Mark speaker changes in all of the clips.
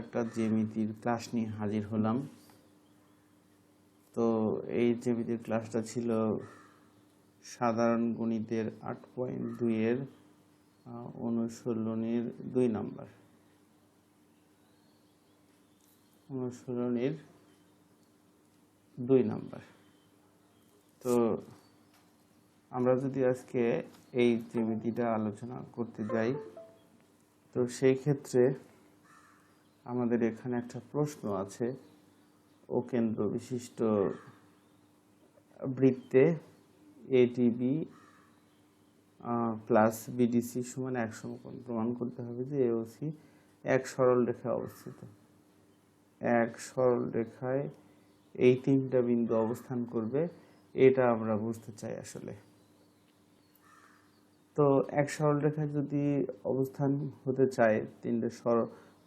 Speaker 1: একটা জ্যামিতির ক্লাস নিয়ে হাজির হলাম। তো এই জ্যামিতির ক্লাসটা ছিল সাধারণ গণিতের আট পয়েন্ট দুইয়ের অনুশীলনীর দুই নাম্বার। অনুশীলনীর দুই নাম্বার। তো আমরা যদি আজকে এই জ্যামিতিটা আলোচনা করতে যাই, তো সেই ক্ষেত্রে আমাদের এখানে একটা প্রশ্ন আছে। ও কেন্দ্র বিশিষ্ট বৃত্তে এটিবি প্লাস বিডিসি সমান এক সমকোণ প্রমাণ করতে হবে যে এওসি এক সরল রেখায় অবস্থিত। এক সরল রেখায় এই তিনটা বিন্দু অবস্থান করবে, এটা আমরা বুঝতে চাই আসলে। তো এক সরল রেখায় যদি অবস্থান হতে চায় তিনটে সর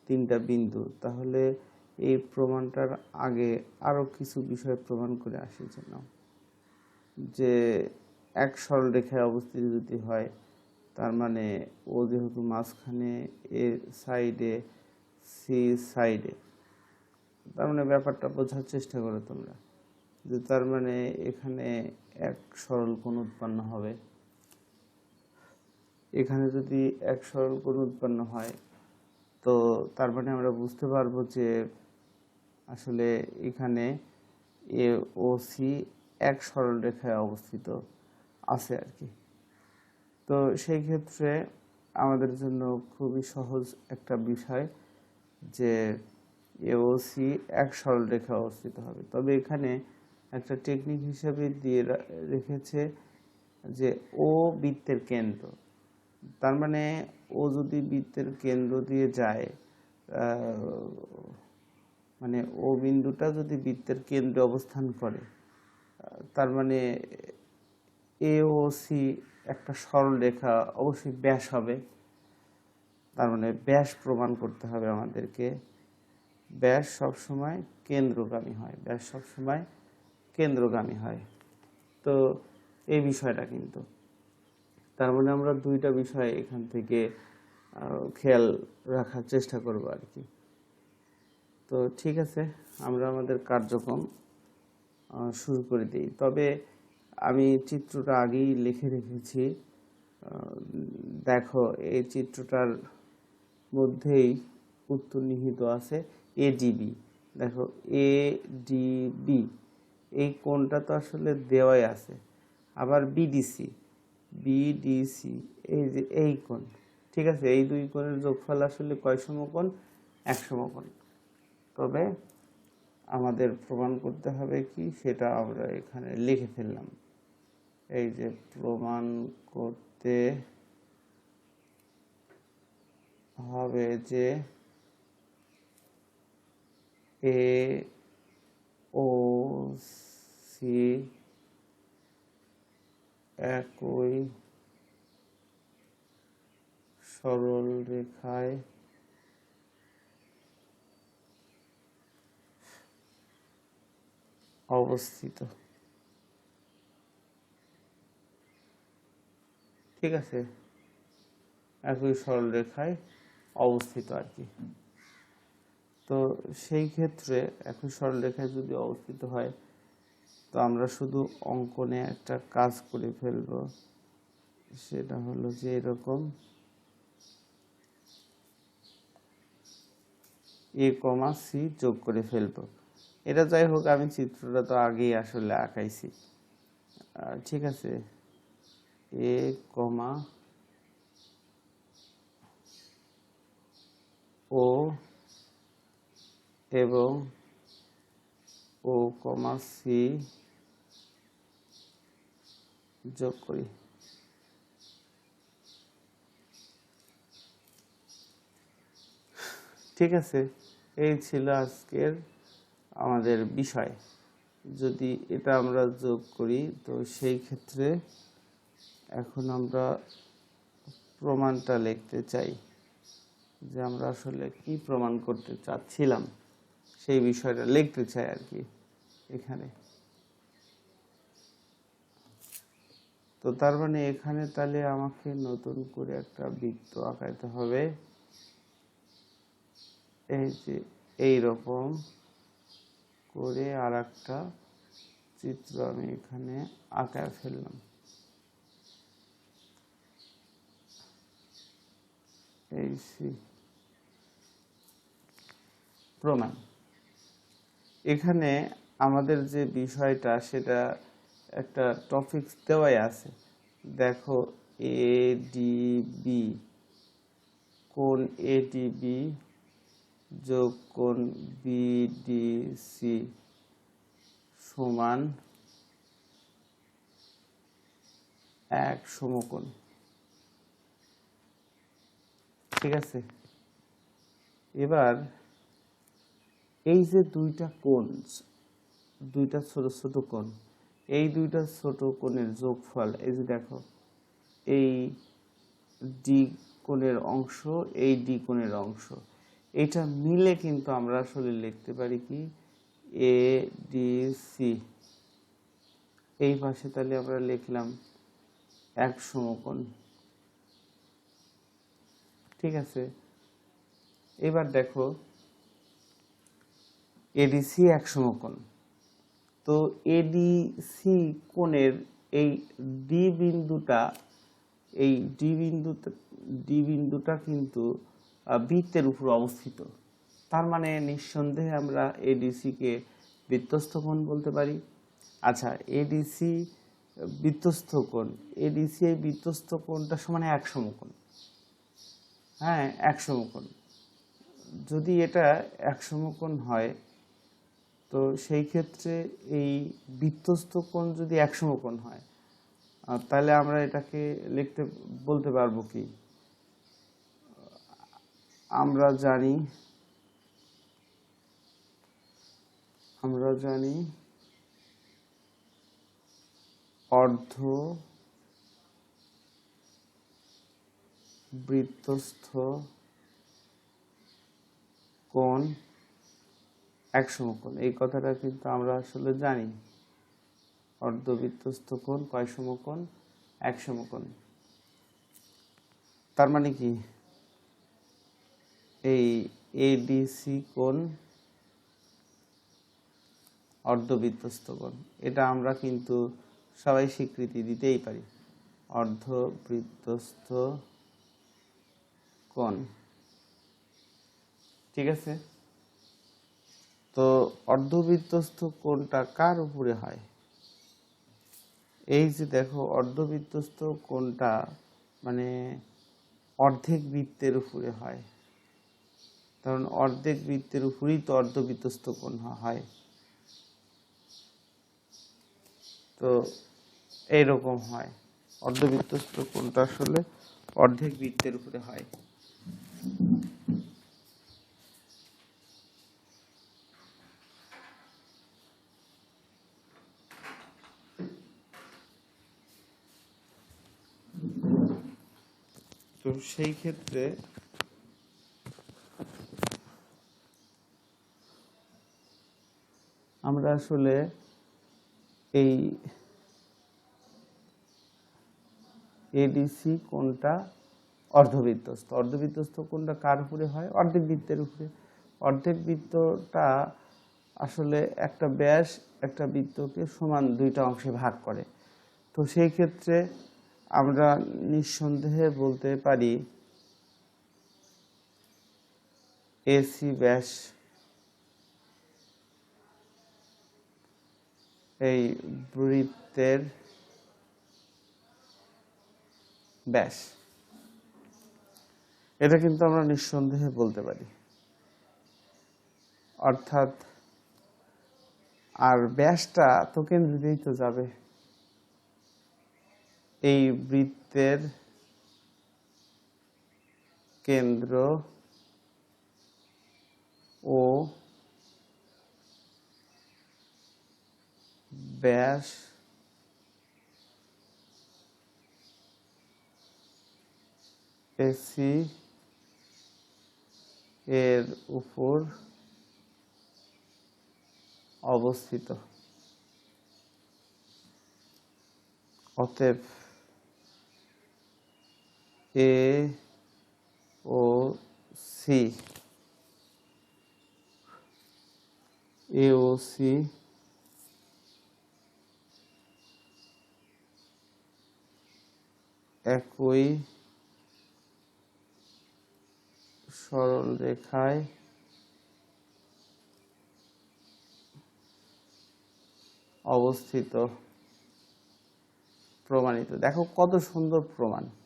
Speaker 1: তিনটা বিন্দু, তাহলে এই প্রমাণটার আগে আরও কিছু বিষয় প্রমাণ করে আসি যেন। যে এক সরল রেখায় অবস্থিত যদি হয়, তার মানে ও যেহেতু মাঝখানে, এ সাইডে, সি সাইডে। তার মানে ব্যাপারটা বোঝার চেষ্টা করো তোমরা, যে তার মানে এখানে এক সরল কোণ উৎপন্ন হবে। এখানে যদি এক সরল কোণ উৎপন্ন হয় তো তার মানে আমরা বুঝতে পারব যে আসলে এখানে এ ও সি এক সরল রেখায় অবস্থিত আছে আর কি। তো সেই ক্ষেত্রে আমাদের জন্য খুবই সহজ একটা বিষয় যে এওসি এক সরল রেখা অবস্থিত হবে। তবে এখানে একটা টেকনিক হিসেবে দিয়ে রেখেছে যে ও বৃত্তের কেন্দ্র। তার মানে ও যদি বৃত্তের কেন্দ্র দিয়ে যায় মানে ও বিন্দুটা যদি বৃত্তের কেন্দ্রে অবস্থান করে, তার মানে এ ও সি একটা সরল রেখা অবশ্যই ব্যাস হবে। তার মানে ব্যাস প্রমাণ করতে হবে আমাদেরকে। ব্যাস সবসময় কেন্দ্রগামী হয়, ব্যাস সবসময় কেন্দ্রগামী হয়। তো এই বিষয়টা কিন্তু। তার মানে আমরা দুইটা বিষয় এখান থেকে খেয়াল রাখার চেষ্টা করব আর কি। তো ঠিক আছে, আমরা আমাদের কার্যক্রম শুরু করে দিই। তবে আমি চিত্রটা আগেই লিখে রেখেছি। দেখো, এই চিত্রটার মধ্যেই উত্তর নিহিত আছে এডিবি দেখো এ ডিবি এই কোণটা তো আসলে দেওয়াই আছে। আবার বিডিসি বিডিসি এই যে এই কোণ, ঠিক আছে? এই দুই কোণের যোগফল আসলে কয় সমকোণ? এক সমকোণ। তবে আমাদের প্রমাণ করতে হবে কি? সেটা আমরা এখানে লিখে ফেললাম। এই যে প্রমাণ করতে হবে যে এ ও সি একই সরল রেখায় অবস্থিত। ঠিক আছে? একই সরল রেখায় অবস্থিত আর কি। তো সেই ক্ষেত্রে একই সরলরেখায় যদি অবস্থিত হয় তো আমরা শুধু অঙ্কনে একটা কাজ করে ফেলব। সেটা হলো যে এরকম এ কমা সি যোগ করে ফেলব। এটা যাই হোক, আমি চিত্রটা তো আগেই আসলে আঁকাইছি। ঠিক আছে। এ কমা ও এবং ও কমা সি যোগ করি। ঠিক আছে, এই ছিল আজকের আমাদের বিষয়। যদি এটা আমরা যোগ করি, তো সেই ক্ষেত্রে এখন আমরা প্রমাণটা লিখতে চাই যে আমরা আসলে কি প্রমাণ করতে চাচ্ছিলাম। সেই বিষয়টা লিখতে চাই আর কি এখানে। তো তার মানে এখানে তাহলে আমাকে নতুন করে একটা বৃত্ত আঁকাইতে হবে। এই যে এই রকম করে আর একটা চিত্র আমি এখানে আঁকায় ফেললাম। এই সি প্রমাণ এখানে আমাদের যে বিষয়টা সেটা একটা টপিক দেওয়াই আছে। দেখো এ ডি বি কোন এ ডি বি যোগ কোন বিডিসি সমান এক সমকোণ। ঠিক আছে? এবার এই যে দুইটা কোণ, দুইটা ছোট ছোট কোণ এই দুইটা ছোট কোণের যোগফল, এই যে দেখো, এই ডি কোণের অংশ, এই ডি কোণের অংশ। এটা মিলে কিন্তু আমরা আসলে লিখতে পারি কি? এ ডি সি এই পাশে তাহলে আমরা লিখলাম এক সমকোণ। ঠিক আছে? এবার দেখো এডিসি এক সমকোণ। তো এডিসি কোণের এই ডি বিন্দুটা, এই ডি বিন্দুটা ডি বিন্দুটা কিন্তু বৃত্তের উপর অবস্থিত। তার মানে নিঃসন্দেহে আমরা এডিসিকে বৃত্তস্থ কোণ বলতে পারি। আচ্ছা এডিসি বৃত্তস্থ কোণ এডিসি এই বৃত্তস্থ কোণটা সমান এক সমকোণ। হ্যাঁ এক সমকোণ। যদি এটা এক সমকোণ হয় তো সেই ক্ষেত্রে এই বৃত্তস্থ কোণ যদি এক সমকোণ হয় তাহলে আমরা এটাকে লিখতে, বলতে পারব কি? আমরা জানি আমরা জানি অর্ধ বৃত্তস্থ কোণ এক সমকোণ এই কথাটা কিন্তু আমরা আসলে জানি। অর্ধবৃত্তস্থ কোণ, কয় সমকোণ? এক সমকোণ। তার মানে কি? এই এডিসি কোণ অর্ধবৃত্তস্থ কোণ। এটা আমরা কিন্তু সবাই স্বীকৃতি দিতেই পারি। অর্ধবৃত্তস্থ কোণ। ঠিক আছে? তো অর্ধবৃত্তস্থ কোণটা কার উপরে হয়? এই যে দেখো অর্ধবৃত্তস্থ কোণটা মানে অর্ধেক বৃত্তের উপরে হয়। কারণ অর্ধেক বৃত্তের উপরেই তো অর্ধবৃত্তস্থ কোণ হয়। তো এইরকম হয়। অর্ধবৃত্তস্থ কোণটা আসলে অর্ধেক বৃত্তের উপরে হয়। তো সেই ক্ষেত্রে আমরা আসলে এই এডিসি কোনটা অর্ধবৃত্তস্থ? অর্ধবৃত্তস্থ কোনটা কার উপরে হয়? অর্ধেক বৃত্তের উপরে। অর্ধেক বৃত্তটা আসলে একটা ব্যাস, একটা বৃত্তকে সমান দুইটা অংশে ভাগ করে। তো সেই ক্ষেত্রে আমরা নিঃসন্দেহে বলতে পারি এসি ব্যাস এই বৃত্তের ব্যাস। এটা কিন্তু আমরা নিঃসন্দেহে বলতে পারি। অর্থাৎ আর ব্যাসটা তো কেন্দ্রে তো যাবে। এই বৃত্তের কেন্দ্র ও ব্যাস এসি এর উপর অবস্থিত। অতএব এ, ও, সি। এ, ও, সি। একই সরল রেখায় অবস্থিত প্রমাণিত। দেখো কত সুন্দর প্রমাণ।